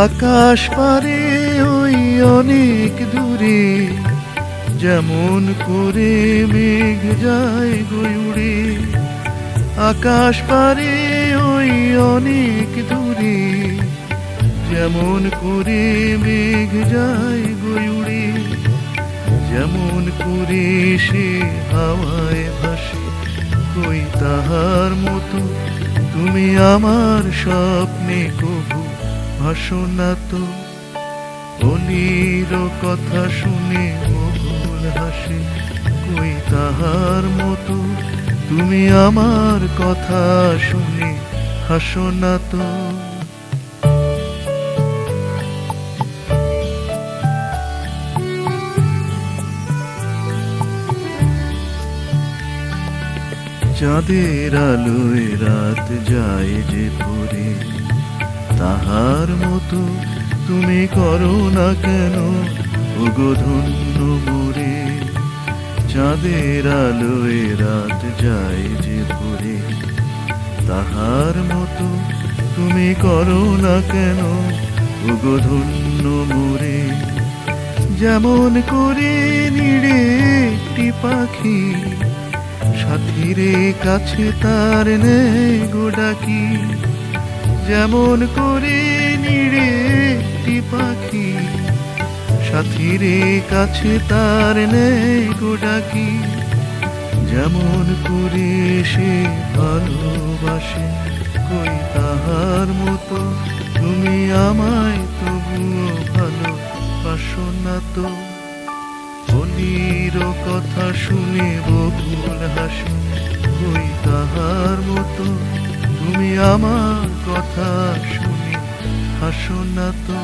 আকাশ পারে ওই অনেক দূরে, যেমন করে মেঘ যায় গয়ুড়ে আকাশ পারে ওই অনেক দূরে, যেমন করে মেঘ যায় গয়ুড়ে যেমন করে সে হাওয়ায় ভাসে, কই তাহার মতো তুমি আমার স্বপ্নে কবু ভাসো না তো। অলির কথা শুনে বকুল হাসে, কই তাহার মতো? তুমি আমার কথা শুনে হাসো না তো। চাঁদের আলোয় রাত যায় যে পরে তাহার মতো তুমি করো না কেন? ধন্য মোরে, চাঁদের আলোয় রাত যায় যে ভরে। তাহার মতো তুমি করো না কেন? ধন্য মোরে, যেমন করে নিড়ে একটি পাখি, সাথীরে কাছে তার নেই গোডাকি যেমন করে নিড়ে একটি পাখি, সাথীরে কাছে তার নেই গোডাকি যেমন করে সে ভালোবাসে, কই তাহার মতো তুমি আমায় তবুও ভালোবাসো না তো। বলির কথা শুনে বকুল হাসে, কই তাহার মতো তুমি আমার কথা শুনে, হাসো না তো।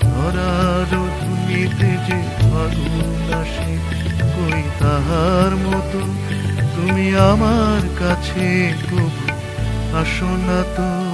ধরার ধুনিতে যে ফাগুন আসে, কই তাহার মতো? তুমি আমার কাছে কবু আসো না তো।